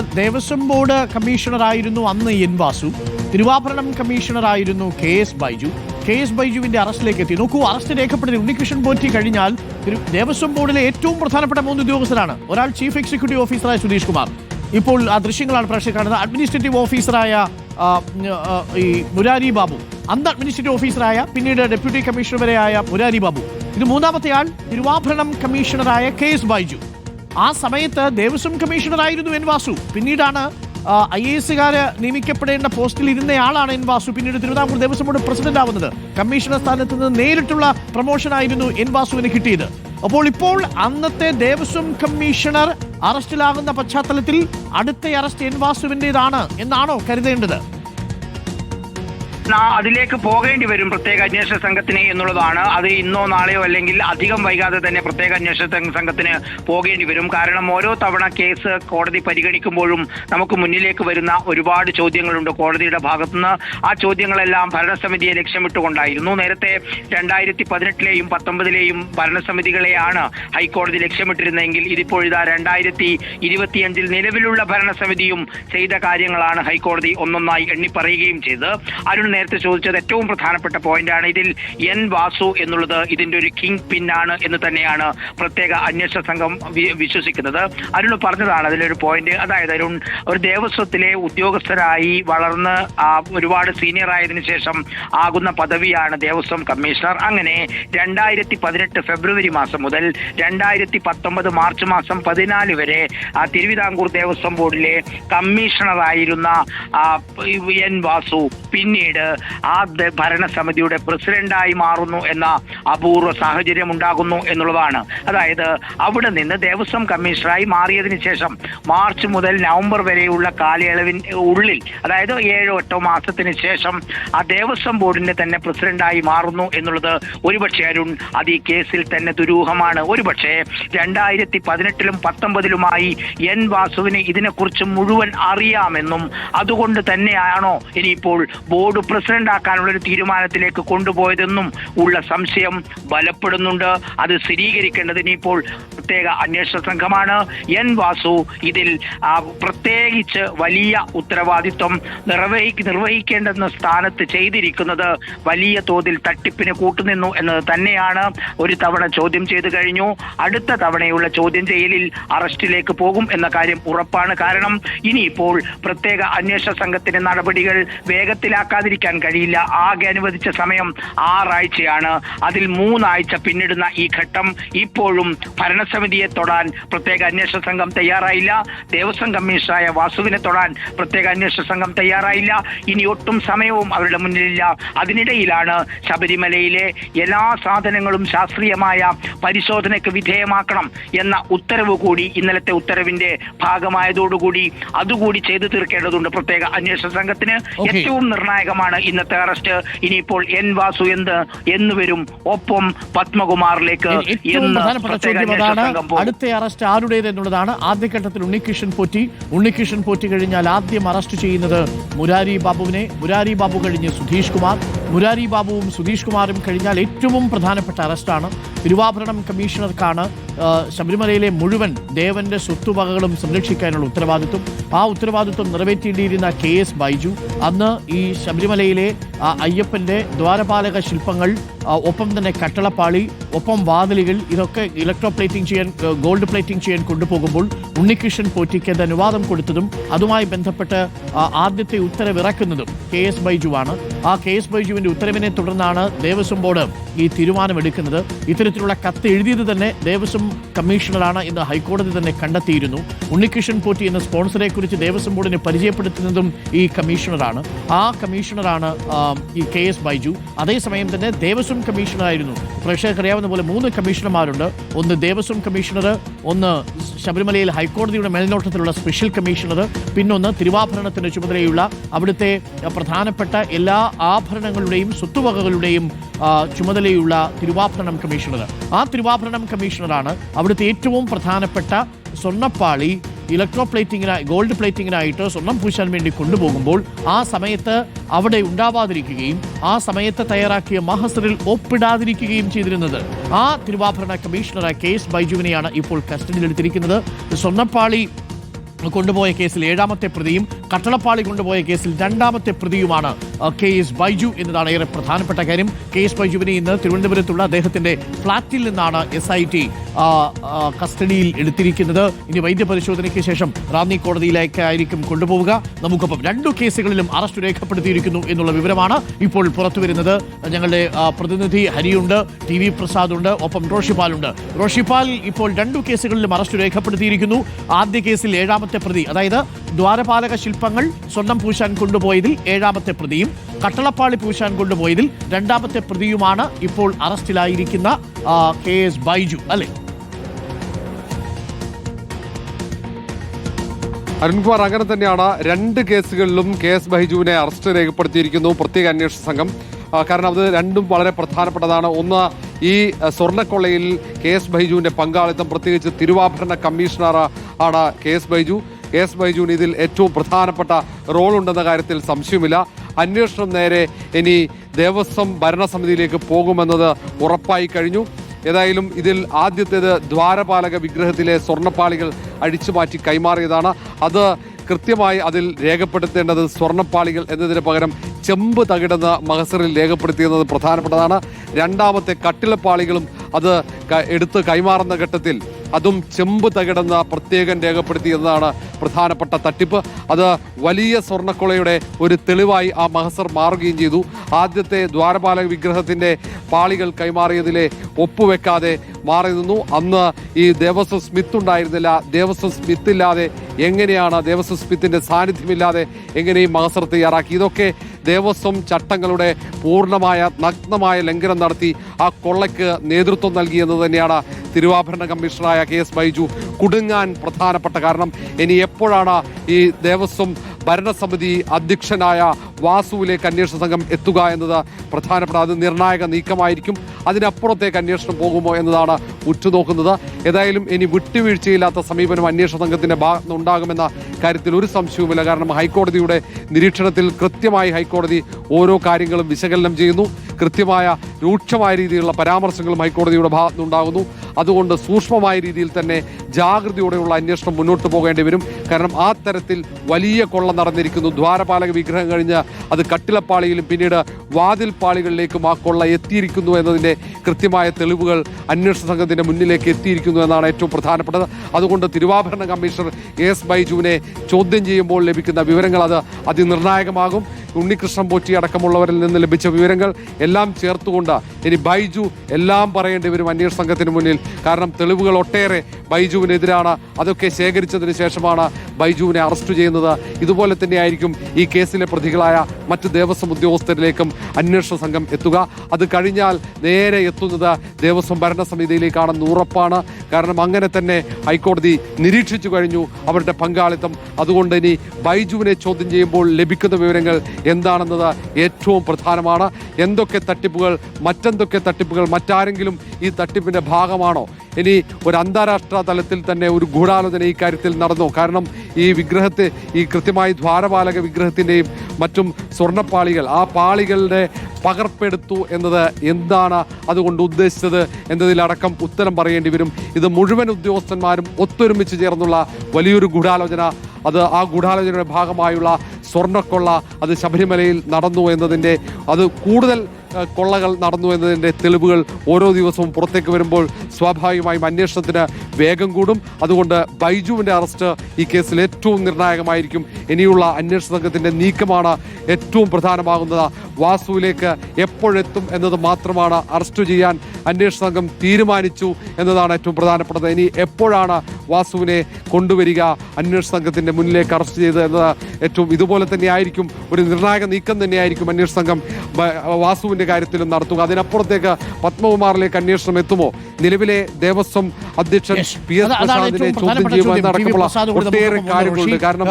Devaswom board കമ്മീഷണറായിരുന്നു അന്ന് N Vasu. തിരുവാഭരണം കമ്മീഷണറായിരുന്നു K S Baiju. K S ബൈജുവിന്റെ അറസ്റ്റിലേക്ക് എത്തി. നോക്കൂ അറസ്റ്റ് രേഖപ്പെടുത്തി. ഉണ്ണികൃഷ്ണൻ പോറ്റി കഴിഞ്ഞാൽ ദേവസ്വം ബോർഡിലെ ഏറ്റവും പ്രധാനപ്പെട്ട മൂന്ന് ഉദ്യോഗസ്ഥരാണ്. ഒരാൾ ചീഫ് എക്സിക്യൂട്ടീവ് ഓഫീസറായ സുധീഷ് കുമാർ. ഇപ്പോൾ ആ ദൃശ്യങ്ങളാണ് പ്രേക്ഷകർ കാണുന്നത്. അഡ്മിനിസ്ട്രേറ്റീവ് ഓഫീസറായ ഈ മുരാരി ബാബു. അന്ന് അഡ്മിനിസ്ട്രേറ്റീവ് ഓഫീസറായ പിന്നീട് ഡെപ്യൂട്ടി കമ്മീഷണർ വരെയായ മുരാരി ബാബു. ഇത് മൂന്നാമത്തെ ആൾ തിരുവാഭരണം കമ്മീഷണറായ കെ എസ് ബൈജു. ആ സമയത്ത് ദേവസ്വം കമ്മീഷണറായിരുന്നു എൻ വാസു. പിന്നീടാണ് ഐ എ എസുകാര് നിയമിക്കപ്പെടേണ്ട പോസ്റ്റിൽ ഇരുന്നയാളാണ് എൻ വാസു. പിന്നീട് തിരുവിതാംകൂർ ദേവസ്വം ബോർഡ് പ്രസിഡന്റ് ആവുന്നത്. കമ്മീഷണർ സ്ഥാനത്ത് നിന്ന് നേരിട്ടുള്ള പ്രൊമോഷൻ ആയിരുന്നു എൻ വാസുവിന് കിട്ടിയത്. അപ്പോൾ ഇപ്പോൾ അന്നത്തെ ദേവസ്വം കമ്മീഷണർ അറസ്റ്റിലാകുന്ന പശ്ചാത്തലത്തിൽ അടുത്ത അറസ്റ്റ് എൻ വാസുവിന്റെതാണ് എന്നാണോ കരുതേണ്ടത്? അതിലേക്ക് പോകേണ്ടി വരും പ്രത്യേക അന്വേഷണ സംഘത്തിന് എന്നുള്ളതാണ്. അത് ഇന്നോ നാളെയോ അല്ലെങ്കിൽ അധികം വൈകാതെ തന്നെ പ്രത്യേക അന്വേഷണ സംഘ- സംഘത്തിന് പോകേണ്ടി വരും. കാരണം ഓരോ തവണ കേസ് കോടതി പരിഗണിക്കുമ്പോഴും നമുക്ക് മുന്നിലേക്ക് വരുന്ന ഒരുപാട് ചോദ്യങ്ങളുണ്ട് കോടതിയുടെ ഭാഗത്തുനിന്ന്. ആ ചോദ്യങ്ങളെല്ലാം ഭരണസമിതിയെ ലക്ഷ്യമിട്ടുകൊണ്ടായിരുന്നു. നേരത്തെ രണ്ടായിരത്തി പതിനെട്ടിലെയും പത്തൊമ്പതിലെയും ഭരണസമിതികളെയാണ് ഹൈക്കോടതി ലക്ഷ്യമിട്ടിരുന്നെങ്കിൽ ഇതിപ്പോൾ ഇതാ രണ്ടായിരത്തി ഇരുപത്തിയഞ്ചിൽ നിലവിലുള്ള ഭരണസമിതിയും ചെയ്ത കാര്യങ്ങളാണ് ഹൈക്കോടതി ഒന്നൊന്നായി എണ്ണിപ്പറയുകയും ചെയ്ത് അരുൺ നേരത്തെ ചോദിച്ചത് ഏറ്റവും പ്രധാനപ്പെട്ട പോയിന്റാണ്. ഇതിൽ എൻ വാസു എന്നുള്ളത് ഇതിന്റെ ഒരു കിങ് പിൻ ആണ് എന്ന് തന്നെയാണ് പ്രത്യേക അന്വേഷണ സംഘം വിശ്വസിക്കുന്നത്. അരുൺ പറഞ്ഞതാണ് അതിലൊരു പോയിന്റ്. അതായത് അരുൺ ഒരു ദേവസ്വത്തിലെ ഉദ്യോഗസ്ഥരായി വളർന്ന് ഒരുപാട് സീനിയർ ആയതിനു ശേഷം ആകുന്ന പദവിയാണ് ദേവസ്വം കമ്മീഷണർ. അങ്ങനെ രണ്ടായിരത്തി പതിനെട്ട് ഫെബ്രുവരി മാസം മുതൽ രണ്ടായിരത്തി പത്തൊമ്പത് മാർച്ച് മാസം പതിനാല് വരെ ആ, തിരുവിതാംകൂർ ദേവസ്വം ബോർഡിലെ കമ്മീഷണറായിരുന്ന എൻ വാസു പിന്നീട് ആ ഭരണസമിതിയുടെ പ്രസിഡന്റായി മാറുന്നു എന്ന അപൂർവ സാഹചര്യം ഉണ്ടാകുന്നു എന്നുള്ളതാണ്. അതായത് അവിടെ നിന്ന് ദേവസ്വം കമ്മീഷണറായി മാറിയതിനു ശേഷം മാർച്ച് മുതൽ നവംബർ വരെയുള്ള കാലയളവിൻ ഉള്ളിൽ അതായത് ഏഴോ എട്ടോ മാസത്തിന് ശേഷം ആ ദേവസ്വം ബോർഡിന്റെ തന്നെ പ്രസിഡന്റായി മാറുന്നു എന്നുള്ളത് ഒരുപക്ഷെ അരുൺ അത് ഈ കേസിൽ തന്നെ ദുരൂഹമാണ്. ഒരുപക്ഷെ രണ്ടായിരത്തി പതിനെട്ടിലും പത്തൊമ്പതിലുമായി എൻ വാസുവിന് ഇതിനെക്കുറിച്ച് മുഴുവൻ അറിയാമെന്നും അതുകൊണ്ട് തന്നെയാണോ ഇനിയിപ്പോൾ ബോർഡ് പ്രസിഡന്റ് ആക്കാനുള്ള ഒരു തീരുമാനത്തിലേക്ക് കൊണ്ടുപോയതെന്നും ഉള്ള സംശയം ബലപ്പെടുന്നുണ്ട്. അത് സ്ഥിരീകരിക്കേണ്ടത് ഇനിയിപ്പോൾ പ്രത്യേക അന്വേഷണ സംഘമാണ്. എൻ വാസു ഇതിൽ പ്രത്യേകിച്ച് വലിയ ഉത്തരവാദിത്വം നിർവഹി നിർവഹിക്കേണ്ടെന്ന സ്ഥാനത്ത് ചെയ്തിരിക്കുന്നത് വലിയ തോതിൽ തട്ടിപ്പിന് കൂട്ടുനിന്നു എന്നത് തന്നെയാണ്. ഒരു തവണ ചോദ്യം ചെയ്തു കഴിഞ്ഞു. അടുത്ത തവണയുള്ള ചോദ്യം ചെയ്യലിൽ അറസ്റ്റിലേക്ക് പോകും എന്ന കാര്യം ഉറപ്പാണ്. കാരണം ഇനിയിപ്പോൾ പ്രത്യേക അന്വേഷണ സംഘത്തിന്റെ നടപടികൾ വേഗത്തിലാക്കാതിരിക്കാൻ കഴിയില്ല. ആകെ അനുവദിച്ച സമയം ആറാഴ്ചയാണ്. അതിൽ മൂന്നാഴ്ച പിന്നിടുന്ന ഈ ഘട്ടം ഇപ്പോഴും ഭരണസമിതിയെ തൊടാൻ പ്രത്യേക അന്വേഷണ സംഘം തയ്യാറായില്ല. ദേവസ്വം കമ്മീഷണറായ വാസുവിനെ തൊടാൻ പ്രത്യേക അന്വേഷണ സംഘം തയ്യാറായില്ല. ഇനി ഒട്ടും സമയവും അവരുടെ മുന്നിലില്ല. അതിനിടയിലാണ് ശബരിമലയിലെ എല്ലാ സാധനങ്ങളും ശാസ്ത്രീയമായ പരിശോധനയ്ക്ക് വിധേയമാക്കണം എന്ന ഉത്തരവ് കൂടി ഇന്നലത്തെ ഉത്തരവിന്റെ ഭാഗമായതോടുകൂടി അതുകൂടി ചെയ്തു തീർക്കേണ്ടതുണ്ട് പ്രത്യേക അന്വേഷണ സംഘത്തിന്. ഏറ്റവും നിർണായകമാണ് ഇന്നത്തെ അറസ്റ്റ്. ഇനിയിപ്പോൾ എൻ വാസു എന്ത് എന്ന് വരും ഒപ്പം പത്മകുമാറിലേക്ക് അടുത്ത അറസ്റ്റ് ആരുടേത് എന്നുള്ളതാണ് ആദ്യഘട്ടത്തിൽ ഉണ്ണികൃഷ്ണൻ പോറ്റി. ഉണ്ണികൃഷ്ണൻ പോറ്റി കഴിഞ്ഞാൽ ആദ്യം അറസ്റ്റ് ചെയ്യുന്നത് മുരാരി ബാബുവിനെ. മുരാരി ബാബു കഴിഞ്ഞ് സുധീഷ് കുമാർ. മുരാരി ബാബുവും സുധീഷ് കുമാറും കഴിഞ്ഞാൽ ഏറ്റവും പ്രധാനപ്പെട്ട അറസ്റ്റാണ്. തിരുവാഭരണം കമ്മീഷണർക്കാണ് ശബരിമലയിലെ മുഴുവൻ ദേവന്റെ സ്വത്തുവകകളും സംരക്ഷിക്കാനുള്ള ഉത്തരവാദിത്വം. ആ ഉത്തരവാദിത്വം നിറവേറ്റേണ്ടിയിരുന്ന കെ എസ് ബൈജു. അന്ന് ഈ ശബരിമലയിലെ അയ്യപ്പന്റെ ദ്വാരപാലക ശില്പങ്ങൾ ഒപ്പം തന്നെ കട്ടളപ്പാളി ഒപ്പം വാതിലുകൾ ഇതൊക്കെ ഇലക്ട്രോ പ്ലേറ്റിംഗ് ചെയ്യാൻ ഗോൾഡ് പ്ലേറ്റിംഗ് ചെയ്യാൻ കൊണ്ടുപോകുമ്പോൾ ഉണ്ണികൃഷ്ണൻ പോറ്റിക്ക് അനുവാദം കൊടുത്തതും അതുമായി ബന്ധപ്പെട്ട് ആദ്യത്തെ ഉത്തരവിറക്കുന്നതും കെ എസ് ബൈജുവാണ്. ആ കെ എസ് ബൈജുവിന്റെ ഉത്തരവിനെ തുടർന്നാണ് ദേവസ്വം ബോർഡ് ഈ തീരുമാനമെടുക്കുന്നത്. ഇത്തരത്തിലുള്ള കത്ത് എഴുതിയത് തന്നെ ദേവസ്വം കമ്മീഷണറാണ് എന്ന് ഹൈക്കോടതി തന്നെ കണ്ടെത്തിയിരുന്നു. ഉണ്ണികൃഷ്ണൻ പോറ്റി എന്ന സ്പോൺസറെ കുറിച്ച് ദേവസ്വം ബോർഡിനെ പരിചയപ്പെടുത്തുന്നതും ഈ കമ്മീഷണറാണ്. ആ കമ്മീഷണറാണ് ഈ കെ എസ് ബൈജു. അതേസമയം തന്നെ ദേവസ്വം കമ്മീഷണറായിരുന്നു. പ്രേക്ഷകർക്ക് അറിയാവുന്ന പോലെ മൂന്ന് കമ്മീഷണർമാരുണ്ട്. ഒന്ന് ദേവസ്വം കമ്മീഷണർ ഒന്ന് ശബരിമലയിൽ ഹൈക്കോടതിയുടെ മേൽനോട്ടത്തിലുള്ള സ്പെഷ്യൽ കമ്മീഷണർ പിന്നൊന്ന് തിരുവാഭരണത്തിന്റെ ചുമതലയുള്ള അവിടുത്തെ പ്രധാനപ്പെട്ട എല്ലാ ആഭരണങ്ങളുടെയും സ്വത്തുവകകളുടെയും ചുമതലയുള്ള തിരുവാഭരണം കമ്മീഷണർ ആ തിരുവാഭരണം കമ്മീഷണറാണ് അവിടുത്തെ ഏറ്റവും പ്രധാനപ്പെട്ട സ്വർണപ്പാളി ഇലക്ട്രോ പ്ലേറ്റിങ്ങിനായി ഗോൾഡ് പ്ലേറ്റിങ്ങിനായിട്ട് സ്വർണം പൂശാൻ വേണ്ടി കൊണ്ടുപോകുമ്പോൾ ആ സമയത്ത് അവിടെ ഉണ്ടാവാതിരിക്കുകയും ആ സമയത്ത് തയ്യാറാക്കിയ മഹസറിൽ ഒപ്പിടാതിരിക്കുകയും ചെയ്തിരുന്നത്. ആ തിരുവാഭരണ കമ്മീഷണറായ കെ എസ് ബൈജുവിനെയാണ് ഇപ്പോൾ കസ്റ്റഡിയിലെടുത്തിരിക്കുന്നത്. സ്വർണപ്പാളി കൊണ്ടുപോയ കേസിൽ ഏഴാമത്തെ പ്രതിയും കട്ടളപ്പാളി കൊണ്ടുപോയ കേസിൽ രണ്ടാമത്തെ പ്രതിയുമാണ് കെ എസ് ബൈജു എന്നതാണ് ഏറെ പ്രധാനപ്പെട്ട കാര്യം. കെ എസ് ബൈജുവിനെ ഇന്ന് തിരുവനന്തപുരത്തുള്ള അദ്ദേഹത്തിന്റെ ഫ്ളാറ്റിൽ നിന്നാണ് എസ് ഐ ടി കസ്റ്റഡിയിൽ എടുത്തിരിക്കുന്നത്. ഇനി വൈദ്യപരിശോധനയ്ക്ക് ശേഷം റാന്നി കോടതിയിലേക്കായിരിക്കും കൊണ്ടുപോവുക. നമുക്കൊപ്പം രണ്ടു കേസുകളിലും അറസ്റ്റ് രേഖപ്പെടുത്തിയിരിക്കുന്നു എന്നുള്ള വിവരമാണ് ഇപ്പോൾ പുറത്തു വരുന്നത്. ഞങ്ങളുടെ പ്രതിനിധി ഹരിയുണ്ട് ടി വി പ്രസാദ് ഉണ്ട് ഒപ്പം റോഷിപാലുണ്ട് റോഷിപാൽ ഇപ്പോൾ രണ്ടു കേസുകളിലും അറസ്റ്റ് രേഖപ്പെടുത്തിയിരിക്കുന്നു. ആദ്യ കേസിൽ ഏഴാമത്തെ പ്രതി അതായത് ദ്വാരപാലക ശില്പങ്ങൾ സ്വർണം പൂശാൻ കൊണ്ടുപോയതിൽ ഏഴാമത്തെ പ്രതിയും കട്ടളപ്പാളി പൂശാൻ കൊണ്ടുപോയതിൽ രണ്ടാമത്തെ പ്രതിയുമാണ് ഇപ്പോൾ അറസ്റ്റിലായിരിക്കുന്ന കെ എസ് ബൈജു അല്ലെ? അരുൺകുമാർ അങ്ങനെ തന്നെയാണ് രണ്ട് കേസുകളിലും കെ എസ് ബൈജുവിനെ അറസ്റ്റ് രേഖപ്പെടുത്തിയിരിക്കുന്നു പ്രത്യേക അന്വേഷണ സംഘം. കാരണം അത് രണ്ടും വളരെ പ്രധാനപ്പെട്ടതാണ്. ഒന്ന് ഈ സ്വർണക്കൊള്ളയിൽ കെ എസ് ബൈജുവിന്റെ പങ്കാളിത്തം. പ്രത്യേകിച്ച് തിരുവാഭരണ കമ്മീഷണർ ആണ് കെ എസ് ബൈജു. എസ് ബൈജുവിന് ഇതിൽ ഏറ്റവും പ്രധാനപ്പെട്ട റോൾ ഉണ്ടെന്ന കാര്യത്തിൽ സംശയമില്ല അന്വേഷണം നേരെ ഇനി ദേവസ്വം ഭരണസമിതിയിലേക്ക് പോകുമെന്നത് ഉറപ്പായി കഴിഞ്ഞു. ഏതായാലും ഇതിൽ ആദ്യത്തേത് ദ്വാരപാലക വിഗ്രഹത്തിലെ സ്വർണപ്പാളികൾ അടിച്ചുമാറ്റി കൈമാറിയതാണ്. അത് കൃത്യമായി അതിൽ രേഖപ്പെടുത്തേണ്ടത് സ്വർണപ്പാളികൾ എന്നതിന് പകരം ചെമ്പ് തകിടുന്ന മഹസറിൽ രേഖപ്പെടുത്തിയത് പ്രധാനപ്പെട്ടതാണ്. രണ്ടാമത്തെ കട്ടിളപ്പാളികളും അത് എടുത്ത് കൈമാറുന്ന ഘട്ടത്തിൽ അതും ചെമ്പ് തകിടുന്ന പ്രത്യേകം രേഖപ്പെടുത്തിയതാണ് പ്രധാനപ്പെട്ട തട്ടിപ്പ്. അത് വലിയ സ്വർണക്കൊളയുടെ ഒരു തെളിവായി ആ മഹസർ മാറുകയും ചെയ്തു. ആദ്യത്തെ ദ്വാരപാലക വിഗ്രഹത്തിന്റെ പാളികൾ കൈമാറിയതിലെ ഒപ്പുവെക്കാതെ മാറി നിന്നു. അന്ന് ഈ ദേവസ്വം സ്മിത്ത് ഉണ്ടായിരുന്നില്ല. ദേവസ്വം സ്മിത്ത് ഇല്ലാതെ എങ്ങനെയാണ് ദേവസ്വം സ്മിത്തിന്റെ സാന്നിധ്യമില്ലാതെ എങ്ങനെ ഈ മഹസർ തയ്യാറാക്കി? ഇതൊക്കെ ദേവസ്വം ചട്ടങ്ങളുടെ പൂർണമായ നഗ്നമായ ലംഘനം നടത്തി ആ കൊള്ളയ്ക്ക് നേതൃത്വം നൽകി എന്ന് തന്നെയാണ് തിരുവാഭരണ കമ്മീഷണറായ കെ എസ് ബൈജു കുടുങ്ങാൻ പ്രധാനപ്പെട്ട കാരണം. ഇനി എപ്പോഴാണ് ഈ ദേവസ്വം ഭരണസമിതി അധ്യക്ഷനായ വാസുവിലേക്ക് അന്വേഷണ സംഘം എത്തുക എന്നത് പ്രധാനപ്പെട്ട അത് നിർണായക നീക്കമായിരിക്കും. അതിനപ്പുറത്തേക്ക് അന്വേഷണം പോകുമോ എന്നതാണ് ഉറ്റുനോക്കുന്നത്. ഏതായാലും ഇനി വിട്ടുവീഴ്ചയില്ലാത്ത സമീപനം അന്വേഷണ സംഘത്തിന്റെ ഭാഗത്ത് ഉണ്ടാകുമെന്ന കാര്യത്തിൽ ഒരു സംശയവുമില്ല. കാരണം ഹൈക്കോടതിയുടെ നിരീക്ഷണത്തിൽ കൃത്യമായി ഹൈക്കോടതി ഓരോ കാര്യങ്ങളും വിശകലനം ചെയ്യുന്നു. കൃത്യമായ രൂക്ഷമായ രീതിയിലുള്ള പരാമർശങ്ങളും ഹൈക്കോടതിയുടെ ഭാഗത്തുനിന്നുണ്ടാകുന്നു അതുകൊണ്ട് സൂക്ഷ്മമായ രീതിയിൽ തന്നെ ജാഗ്രതയോടെയുള്ള അന്വേഷണം മുന്നോട്ട് പോകേണ്ടി വരും. കാരണം ആ തരത്തിൽ വലിയ കൊള്ള നടന്നിരിക്കുന്നു. ദ്വാരപാലക വിഗ്രഹം കഴിഞ്ഞ് അത് കട്ടിലപ്പാളിയിലും പിന്നീട് വാതിൽപ്പാളികളിലേക്കും ആ കൊള്ള എത്തിയിരിക്കുന്നു എന്നതിന്റെ കൃത്യമായ തെളിവുകൾ അന്വേഷണ സംഘത്തിന്റെ മുന്നിലേക്ക് എത്തിയിരിക്കുന്നു എന്നാണ് ഏറ്റവും പ്രധാനപ്പെട്ടത്. അതുകൊണ്ട് തിരുവാഭരണ കമ്മീഷണർ എസ് ബൈജുവിനെ ചോദ്യം ചെയ്യുമ്പോൾ ലഭിക്കുന്ന വിവരങ്ങൾ അത് അതിനിർണായകമാകും. ഉണ്ണികൃഷ്ണൻ പോറ്റി അടക്കമുള്ളവരിൽ നിന്ന് ലഭിച്ച വിവരങ്ങൾ എല്ലാം ചേർത്തുകൊണ്ട് ഇനി ബൈജു എല്ലാം പറയേണ്ടി വരും അന്വേഷണ സംഘത്തിന് മുന്നിൽ. കാരണം തെളിവുകൾ ഒട്ടേറെ ബൈജുവിനെതിരാണ്. അതൊക്കെ ശേഖരിച്ചതിന് ശേഷമാണ് ബൈജുവിനെ അറസ്റ്റ് ചെയ്യുന്നത്. ഇതുപോലെ തന്നെയായിരിക്കും ഈ കേസിലെ പ്രതികളായ മറ്റ് ദേവസ്വം ഉദ്യോഗസ്ഥരിലേക്കും അന്വേഷണ സംഘം എത്തുക. അത് കഴിഞ്ഞാൽ നേരെ എത്തുന്നത് ദേവസ്വം ഭരണസമിതിയിലേക്കാണെന്ന് ഉറപ്പാണ്. കാരണം അങ്ങനെ തന്നെ ഹൈക്കോടതി നിരീക്ഷിച്ചു കഴിഞ്ഞു അവരുടെ പങ്കാളിത്തം. അതുകൊണ്ട് ഇനി ബൈജുവിനെ ചോദ്യം ചെയ്യുമ്പോൾ ലഭിക്കുന്ന വിവരങ്ങൾ എന്താണെന്നത് ഏറ്റവും പ്രധാനമാണ്. എന്തൊക്കെ തട്ടിപ്പുകൾ മറ്റെന്തൊക്കെ തട്ടിപ്പുകൾ മറ്റാരെങ്കിലും ഈ തട്ടിപ്പിന്റെ ഭാഗമാണോ? ഇനി ഒരു അന്താരാഷ്ട്ര തലത്തിൽ തന്നെ ഒരു ഗൂഢാലോചന ഈ കാര്യത്തിൽ നടന്നു. കാരണം ഈ വിഗ്രഹത്തെ ഈ കൃത്യമായി ദ്വാരപാലക വിഗ്രഹത്തിന്റെയും മറ്റും സ്വർണപ്പാളികൾ ആ പാളികളുടെ പകർപ്പെടുത്തു എന്നത് എന്താണ് അതുകൊണ്ട് ഉദ്ദേശിച്ചത് എന്നതിലടക്കം ഉത്തരം പറയേണ്ടി വരും. ഇത് മുഴുവൻ ഉദ്യോഗസ്ഥന്മാരും ഒത്തൊരുമിച്ച് ചേർന്നുള്ള വലിയൊരു ഗൂഢാലോചന. അത് ആ ഗൂഢാലോചനയുടെ ഭാഗമായുള്ള സ്വർണക്കൊള്ള അത് ശബരിമലയിൽ നടന്നു എന്നതിന്റെ അത് കൂടുതൽ കൊള്ളകൾ നടന്നു എന്നതിന്റെ തെളിവുകൾ ഓരോ ദിവസവും പുറത്തേക്ക് വരുമ്പോൾ സ്വാഭാവികമായും അന്വേഷണത്തിന് വേഗം കൂടും. അതുകൊണ്ട് ബൈജുവിന്റെ അറസ്റ്റ് ഈ കേസിൽ ഏറ്റവും നിർണായകമായിരിക്കും. ഇനിയുള്ള അന്വേഷണ സംഘത്തിന്റെ നീക്കമാണ് ഏറ്റവും പ്രധാനമാകുന്നത്. വാസുവിലേക്ക് എപ്പോഴെത്തും എന്നത് മാത്രമാണ് അറസ്റ്റ് ചെയ്യാൻ അന്വേഷണ സംഘം തീരുമാനിച്ചു എന്നതാണ് ഏറ്റവും പ്രധാനപ്പെട്ടത്. ഇനി എപ്പോഴാണ് വാസുവിനെ കൊണ്ടുവരിക? അന്വേഷണ സംഘത്തിന്റെ മുന്നിലേക്ക് അറസ്റ്റ് ചെയ്തത് എന്നത് ഏറ്റവും ഇതുപോലെ തന്നെ ആയിരിക്കും ഒരു നിർണായക നീക്കം തന്നെയായിരിക്കും അന്വേഷണ സംഘം വാസുവിന്റെ കാര്യത്തിലും നടത്തുക. അതിനപ്പുറത്തേക്ക് പത്മകുമാറിലേക്ക് അന്വേഷണം എത്തുമോ? നിലവിലെ ദേവസ്വം അധ്യക്ഷൻ. പി എസ് അതാണ് പ്രസാദിനെ ചോദ്യം. നടക്കുമ്പോൾ കൂടെ ഒട്ടേറെ കാര്യങ്ങളുണ്ട്. കാരണം